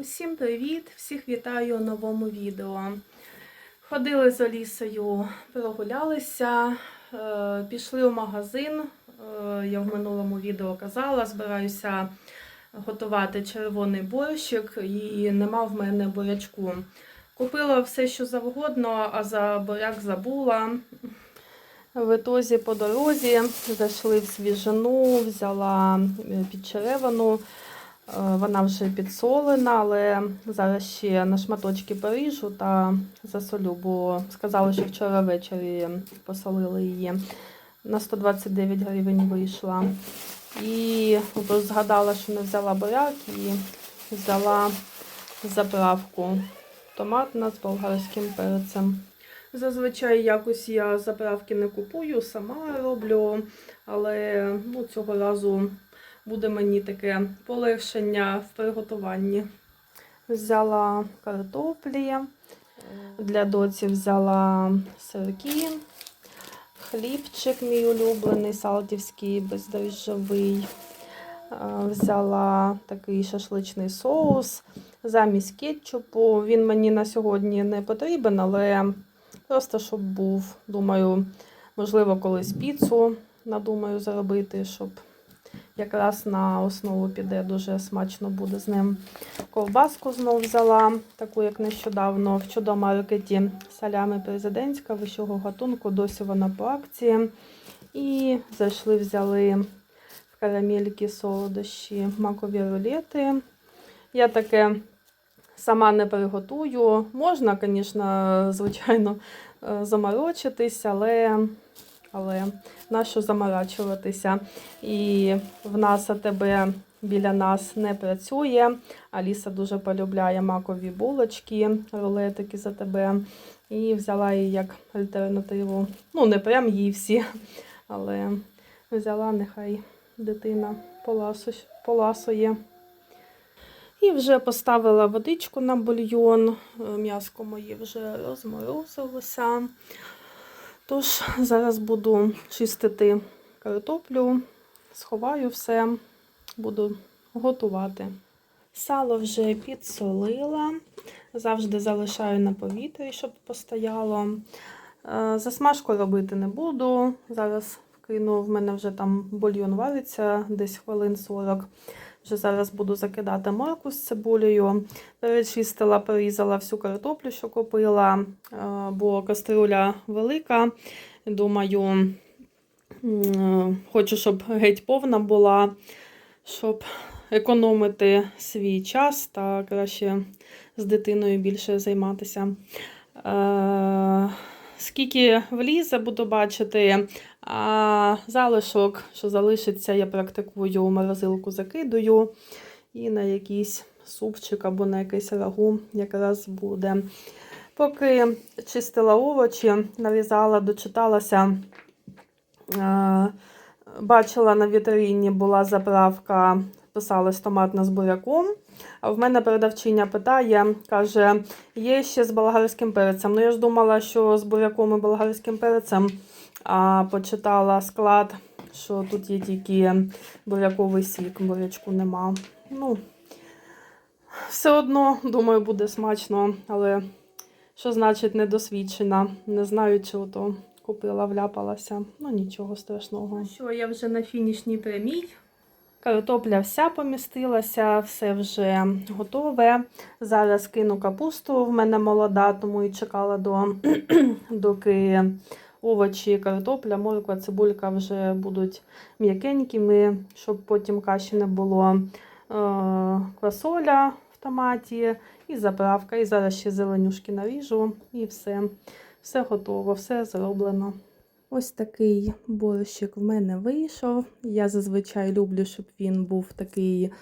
Усім привіт! Всіх вітаю у новому відео. Ходили з Алісою, прогулялися, е, пішли у магазин. Е, Я в минулому відео казала, збираюся готувати червоний борщик і нема в мене бурячку. Купила все, що завгодно, а за буряк забула. В ітозі по дорозі зайшли в свіжину, взяла е, підчеревану. Е, Вона вже підсолена, але зараз ще на шматочки поріжу та засолю, бо сказали, що вчора ввечері посолили її. На 129 гривень вийшла. І згадала, що не взяла буряк і взяла заправку томатна з болгарським перцем. Зазвичай якось я заправки не купую, сама роблю, але ну, цього разу буде мені таке полегшення в приготуванні. Взяла картоплі, для доці взяла сирки, хлібчик мій улюблений, салтівський, бездріжджовий. Е, Взяла такий шашличний соус замість кетчупу. Він мені на сьогодні не потрібен, але просто щоб був. Думаю, можливо, колись піцу надумаю зробити, щоб якраз на основу піде дуже смачно буде з ним. Ковбаску знов взяла, таку як нещодавно в чудо-маркеті салями президентська вищого гатунку, досі вона по акції. І зайшли, взяли в карамельки солодощі макові рулети. Я таке сама не приготую. Можна, звісно, звичайно, е, заморочитись, але, але нащо заморачуватися? І в нас АТБ біля нас не працює. Аліса дуже полюбляє макові булочки, рулетики з АТБ. І взяла її як альтернативу. Ну, не прям їй всі, але взяла, нехай дитина поласує. поласує. І вже поставила водичку на бульйон. Е, М'яско моє вже розморозилося. Тож, зараз буду чистити картоплю, сховаю все, буду готувати. Сало вже підсолила, завжди залишаю на повітрі, щоб постояло. Е, Засмажку робити не буду. Зараз вкину, в мене вже там бульйон вариться, десь хвилин 40. Вже зараз буду закидати морку з цибулею. Перечистила, порізала всю картоплю, що купила, е, бо каструля велика. Думаю, хочу, щоб геть повна була, щоб економити свій час та краще з дитиною більше займатися. Скільки влізе, буду бачити. А залишок, що залишиться, я практикую у морозилку закидую. І на якийсь супчик або на якийсь рагу якраз буде. Поки чистила овочі, нарізала, дочиталася, бачила на вітрині була заправка, писалась томатна з буряком. В мене продавчиня питає, каже, є ще з болгарським перцем. Ну, я ж думала, що з буряком і болгарським перцем, а почитала склад, що тут є тільки буряковий сік, бурячку нема. Ну, все одно, думаю, буде смачно, але що значить недосвідчена? Не знаю, чи ото купила, вляпалася. Ну, нічого страшного. Що, я вже на фінішній прямій. Картопля вся помістилася, все вже готове. Зараз кину капусту, в мене молода, тому і чекала до, доки овочі, картопля, морква, цибулька вже будуть м'якенькими, щоб потім каші не було. Е, Квасоля в томаті і заправка. І зараз ще зеленюшки наріжу, і все. Все готово, все зроблено. Ось такий борщик в мене вийшов. Я зазвичай люблю, щоб він був такий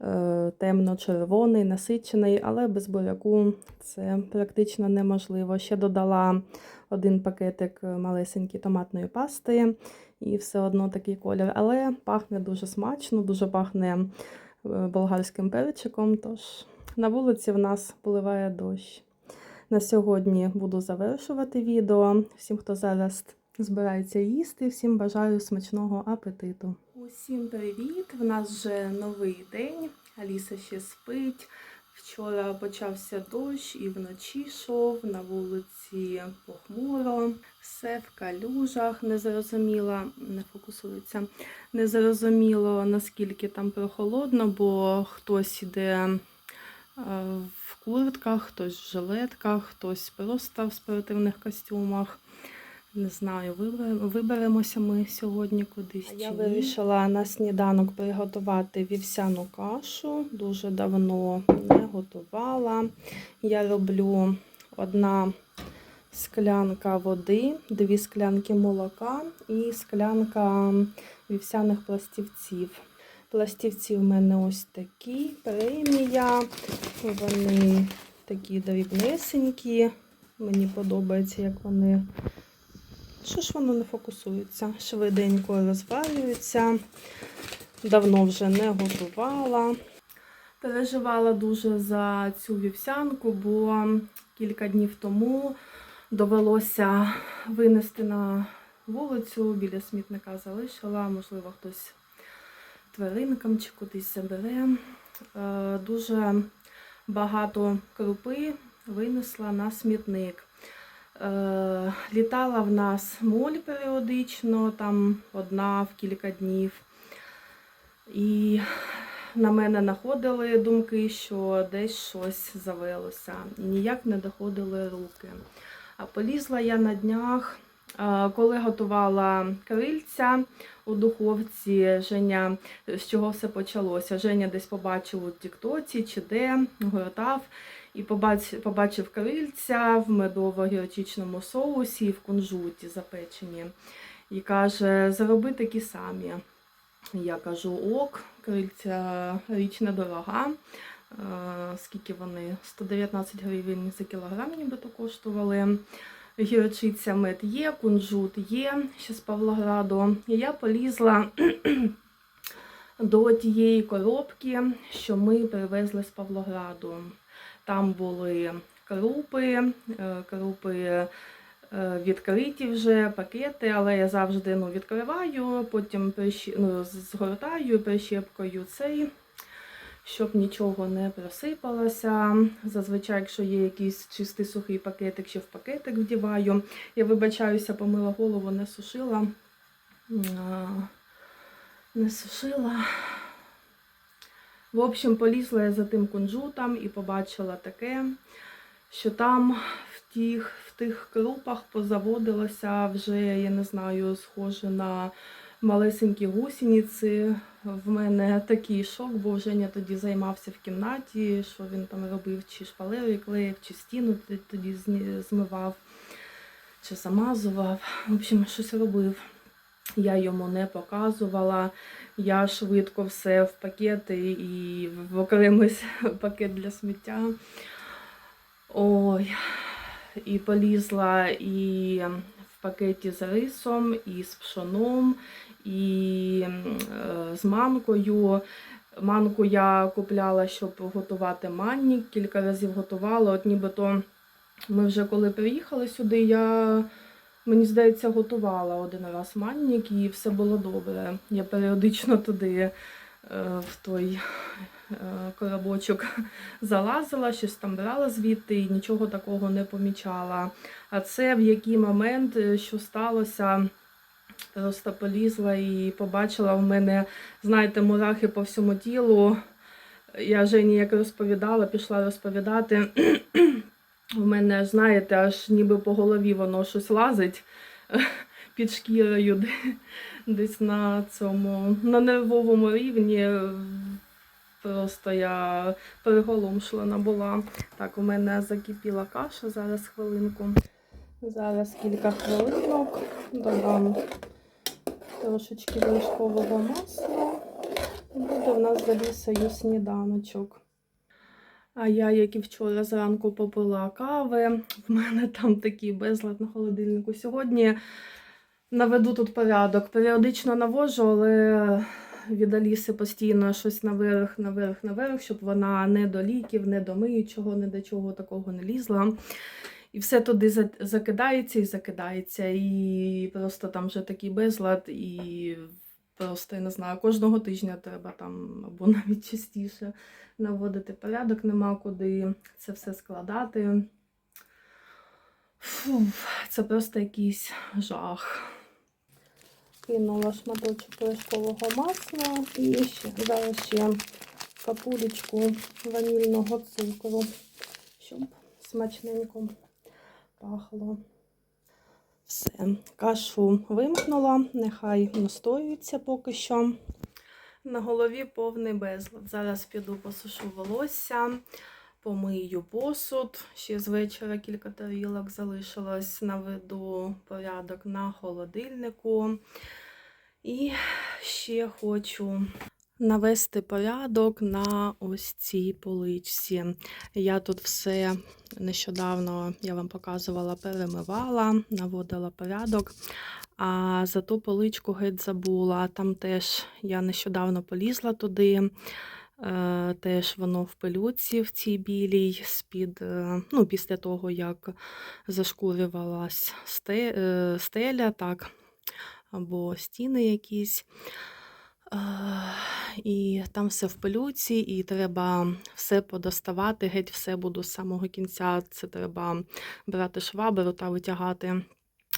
е, темно-червоний, насичений, але без буряку це практично неможливо. Ще додала один пакетик малесенький томатної пасти, і все одно такий колір. Але пахне дуже смачно, дуже пахне е, болгарським перчиком. Тож на вулиці в нас поливає дощ. На сьогодні буду завершувати відео. Всім, хто зараз збирається їсти. Всім бажаю смачного апетиту. Усім привіт! В нас вже новий день. Аліса ще спить. Вчора почався дощ і вночі йшов, на вулиці похмуро, все в калюжах, не зрозуміло, не фокусується, не зрозуміло, наскільки там прохолодно, бо хтось іде е, в куртках, хтось в жилетках, хтось просто в спортивних костюмах. Не знаю, виберемося ми сьогодні кудись. А я вирішила на сніданок приготувати вівсяну кашу. Дуже давно не готувала. Я роблю одна склянка води, дві склянки молока і склянка вівсяних пластівців. Пластівці в мене ось такі, премія. Вони такі дрібнесенькі. Мені подобається, як вони що ж воно не фокусується? Швиденько розвалюється. Давно вже не готувала. Переживала дуже за цю вівсянку, бо кілька днів тому довелося винести на вулицю, біля смітника залишила, можливо, хтось тваринкам чи кудись забере. Е, Дуже багато крупи винесла на смітник. Е, Літала в нас моль періодично, там одна в кілька днів. І на мене находили думки, що десь щось завелося. Ніяк не доходили руки. А полізла я на днях, е, коли готувала крильця у духовці, Женя, з чого все почалося. Женя десь побачив у Тіктоці чи де, гортав і побач- побачив крильця в медово-гірчичному соусі і в кунжуті запечені. І каже, зароби такі самі. Я кажу, ок, крильця річ недорога. Е, Скільки вони? 119 гривень за кілограм нібито коштували. Гірчиця мед є, кунжут є, ще з Павлограду. І я полізла до тієї коробки, що ми привезли з Павлограду. Там були крупи, е, крупи е, відкриті вже пакети, але я завжди ну, відкриваю, потім прищ- ну, згортаю прищепкою цей, щоб нічого не просипалося. Зазвичай, якщо є якийсь чистий сухий пакетик, ще в пакетик вдіваю. Я вибачаюся, помила голову, не сушила. Не сушила. В общем, полізла я за тим кунжутом і побачила таке, що там в тих, в тих крупах позаводилося вже, я не знаю, схоже на малесенькі гусениці. В мене такий шок, бо Женя тоді займався в кімнаті, що він там робив, чи шпалери клеїв, чи стіну тоді змивав, чи замазував. В общем, щось робив. Я йому не показувала. Я швидко все в пакети і в окремий пакет для сміття. Ой, і полізла і в пакеті з рисом, і з пшоном, і е, з манкою. Манку я купляла, щоб готувати манні. Кілька разів готувала. От нібито ми вже коли приїхали сюди, я Мені здається, готувала один раз маннік і все було добре. Я періодично туди е, в той е, коробочок залазила, щось там брала звідти і нічого такого не помічала. А це в який момент, е, що сталося, просто полізла і побачила в мене, знаєте, мурахи по всьому тілу. Я Жені як розповідала, пішла розповідати. У мене, знаєте, аж ніби по голові воно щось лазить під шкірою, десь на цьому, на нервовому рівні. Просто я переголомшлена була. Так, у мене закипіла каша, зараз хвилинку. Зараз кілька хвилинок. Додам трошечки вершкового масла. Буде в нас за лісою сніданочок. А я, як і вчора зранку попила кави, в мене там такий безлад на холодильнику. Сьогодні наведу тут порядок. Періодично навожу, але від Аліси постійно щось наверх, наверх, наверх, щоб вона не до ліків, не до миючого, не до чого такого не лізла. І все туди закидається і закидається. І просто там вже такий безлад, і просто не знаю, кожного тижня треба там або навіть частіше наводити порядок, нема куди це все складати. Фу, це просто якийсь жах. Кинула шматочок вершкового масла і ще зараз ще капулечку ванільного цукру, щоб смачненько пахло. Все, кашу вимкнула, нехай настоюється поки що. На голові повний безлад. Зараз піду посушу волосся, помию посуд. Ще з вечора кілька тарілок залишилось. Наведу порядок на холодильнику. І ще хочу навести порядок на ось цій поличці. Я тут все нещодавно, я вам показувала, перемивала, наводила порядок. А за ту поличку геть забула. Там теж я нещодавно полізла туди. Е, Теж воно в пилюці в цій білій, з-під, е, ну, після того, як зашкурювалась е, стеля, так, або стіни якісь. Е, І там все в пилюці, і треба все подоставати, геть все буду з самого кінця. Це треба брати швабру та витягати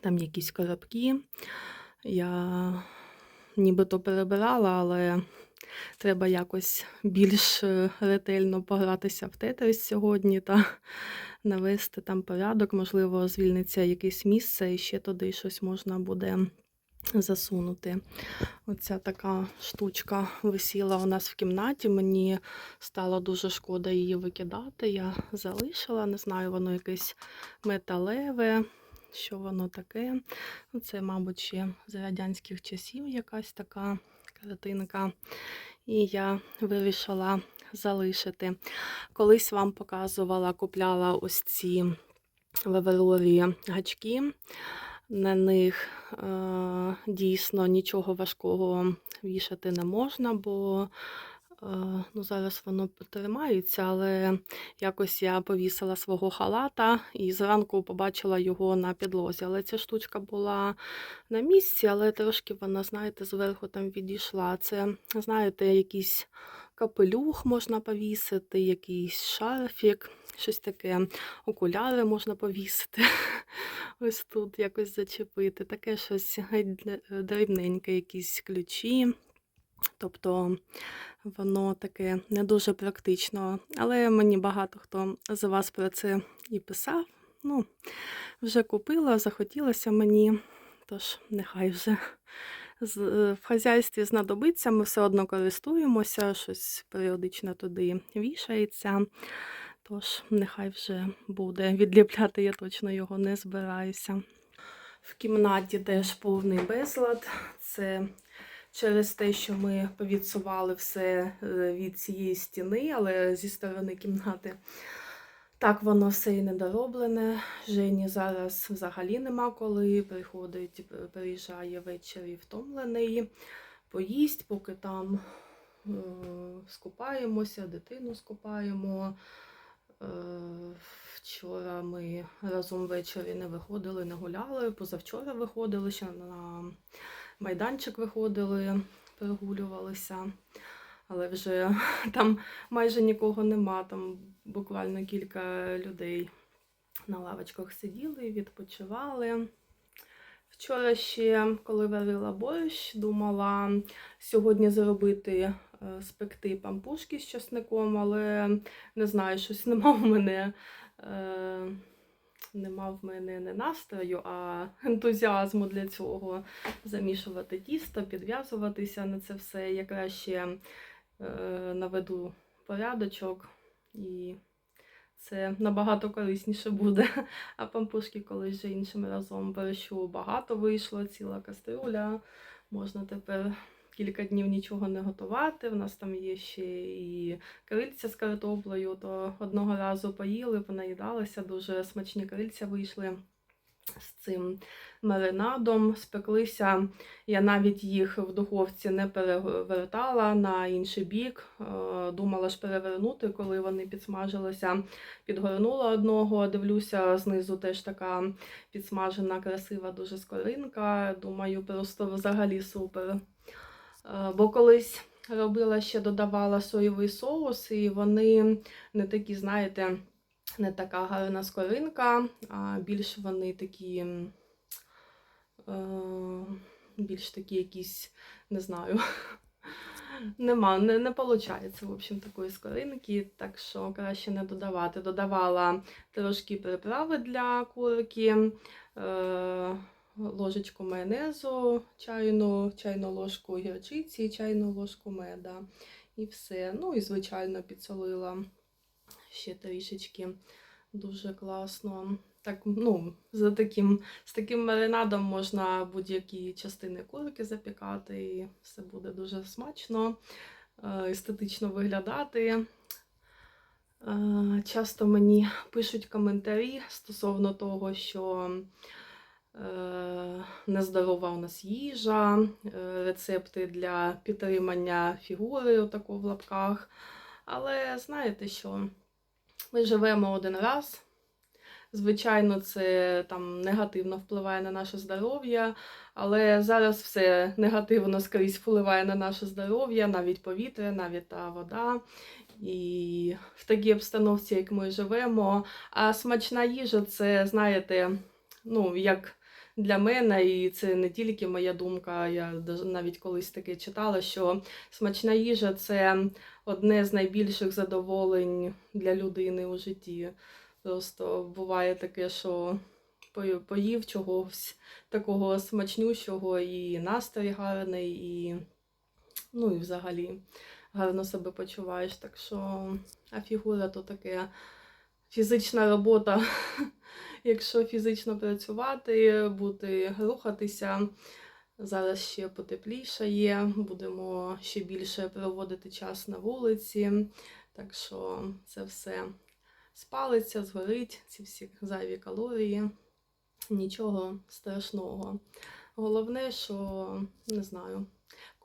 там якісь коробки. Я нібито перебирала, але треба якось більш е, ретельно погратися в тетрис сьогодні та навести там порядок. Можливо, звільниться якесь місце і ще туди щось можна буде засунути. Оця така штучка висіла у нас в кімнаті. Мені стало дуже шкода її викидати. Я залишила, не знаю, воно якесь металеве. Що воно таке? Ну, Це, мабуть, ще з радянських часів якась така картинка. І я вирішила залишити. Колись вам показувала, купляла ось ці в Аврорі гачки. На них дійсно нічого важкого вішати не можна, бо ну, зараз воно тримається, але якось я повісила свого халата і зранку побачила його на підлозі. Але ця штучка була на місці, але трошки вона, знаєте, зверху там відійшла. Це, знаєте, якийсь капелюх можна повісити, якийсь шарфік, щось таке, окуляри можна повісити. Ось тут якось зачепити. Таке щось дрібненьке, якісь ключі. Тобто воно таке не дуже практично. Але мені багато хто з вас про це і писав. Ну, вже купила, захотілося мені, тож нехай вже в хазяйстві знадобиться, ми все одно користуємося, щось періодично туди вішається. Тож, нехай вже буде. Відліпляти я точно його не збираюся. В кімнаті теж повний безлад. Це через те, що ми повідсували все е, від цієї стіни, але зі сторони кімнати. Так воно все і недороблене. Жені зараз взагалі нема коли. Приходить, е, приїжджає ввечері втомлений, поїсть, поки там е, скупаємося, дитину скупаємо. Е, Вчора ми разом ввечері не виходили, не гуляли. Позавчора виходили, ще на майданчик виходили, прогулювалися. Але вже там майже нікого нема, там буквально кілька людей на лавочках сиділи, відпочивали. Вчора ще, коли варила борщ, думала сьогодні зробити спекти пампушки з часником, але не знаю, щось нема в мене. Е, нема в мене не настрою, а ентузіазму для цього замішувати тісто, підв'язуватися на це все. Я краще е, наведу порядочок і це набагато корисніше буде. А пампушки колись вже іншим разом борщу багато вийшло, ціла каструля. Можна тепер кілька днів нічого не готувати. У нас там є ще і крильця з картоплею, то одного разу поїли, понаїдалися, дуже смачні крильця вийшли з цим маринадом. Спеклися. Я навіть їх в духовці не перевертала на інший бік. Е, Думала ж перевернути, коли вони підсмажилися. Підгорнула одного, дивлюся, знизу теж така підсмажена, красива дуже скоринка. Думаю, просто взагалі супер. Е, Бо колись робила ще додавала соєвий соус, і вони не такі, знаєте, не така гарна скоринка, а більш вони такі. Е, більш такі якісь, не знаю. Нема, не, не виходить, в общем, такої скоринки, так що краще не додавати. Додавала трошки приправи для курки, е, ложечку майонезу, чайну, чайну ложку гірчиці, чайну ложку меда. І все. Ну і, звичайно, підсолила ще трішечки. Дуже класно. Так, ну, за таким, з таким маринадом можна будь-які частини курки запікати, і все буде дуже смачно, е, естетично виглядати. Е, Часто мені пишуть коментарі стосовно того, що нездорова у нас їжа, е, рецепти для підтримання фігури, отако в лапках. Але знаєте що? Ми живемо один раз. Звичайно, це там негативно впливає на наше здоров'я, але зараз все негативно скрізь впливає на наше здоров'я, навіть повітря, навіть та вода. І в такій обстановці, як ми живемо. А смачна їжа це, знаєте, ну, як для мене, і це не тільки моя думка. Я навіть колись таке читала, що смачна їжа це одне з найбільших задоволень для людини у житті. Просто буває таке, що поїв чогось такого смачнющого, і настрій гарний, і, ну, і взагалі гарно себе почуваєш. Так що, а фігура то таке фізична робота. Якщо фізично працювати, бути рухатися. Зараз ще потеплішає, будемо ще більше проводити час на вулиці. Так що це все спалиться, згорить, ці всі зайві калорії. Нічого страшного. Головне, що не знаю.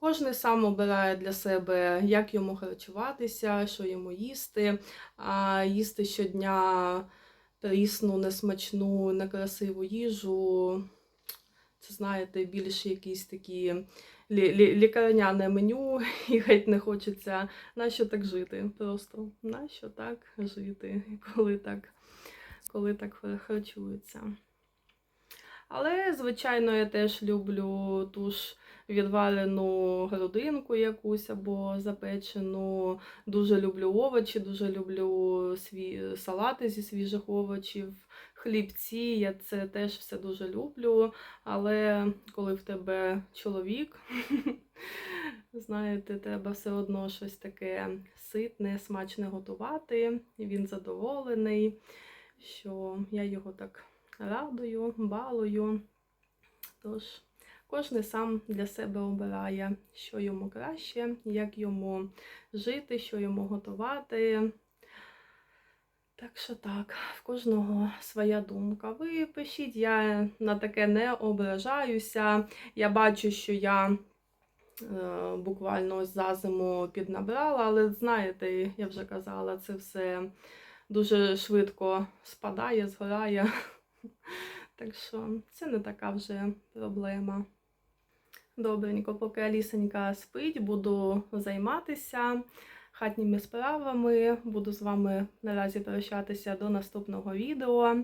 Кожен сам обирає для себе, як йому харчуватися, що йому їсти. А їсти щодня прісну, несмачну, некрасиву їжу. Це, знаєте, більш якісь такі лі- лі- лікарняне меню, і геть не хочеться. Нащо так жити? Просто нащо так жити, коли так, коли так хар- харчуються. Але, звичайно, я теж люблю ту ж відварену грудинку якусь або запечену. Дуже люблю овочі, дуже люблю сві... салати зі свіжих овочів, хлібці. Я це теж все дуже люблю. Але коли в тебе чоловік, знаєте, треба все одно щось таке ситне, смачне готувати. Він задоволений, що я його так радую, балую. Тож, кожен сам для себе обирає, що йому краще, як йому жити, що йому готувати. Так що так, в кожного своя думка. Ви пишіть, я на таке не ображаюся. Я бачу, що я е, буквально за зиму піднабрала, але знаєте, я вже казала, це все дуже швидко спадає, згорає. Так що це не така вже проблема. Добренько, поки Алісенька спить, буду займатися хатніми справами. Буду з вами наразі прощатися до наступного відео.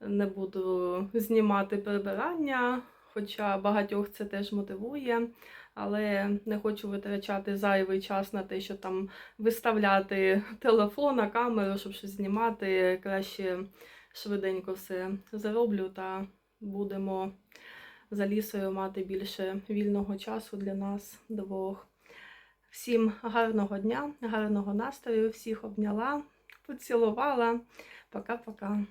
Не буду знімати прибирання, хоча багатьох це теж мотивує. Але не хочу витрачати зайвий час на те, що там виставляти телефон на камеру, щоб щось знімати. Краще швиденько все зароблю та будемо за лісою мати більше вільного часу для нас двох. Всім гарного дня, гарного настрою, всіх обняла, поцілувала. Пока-пока.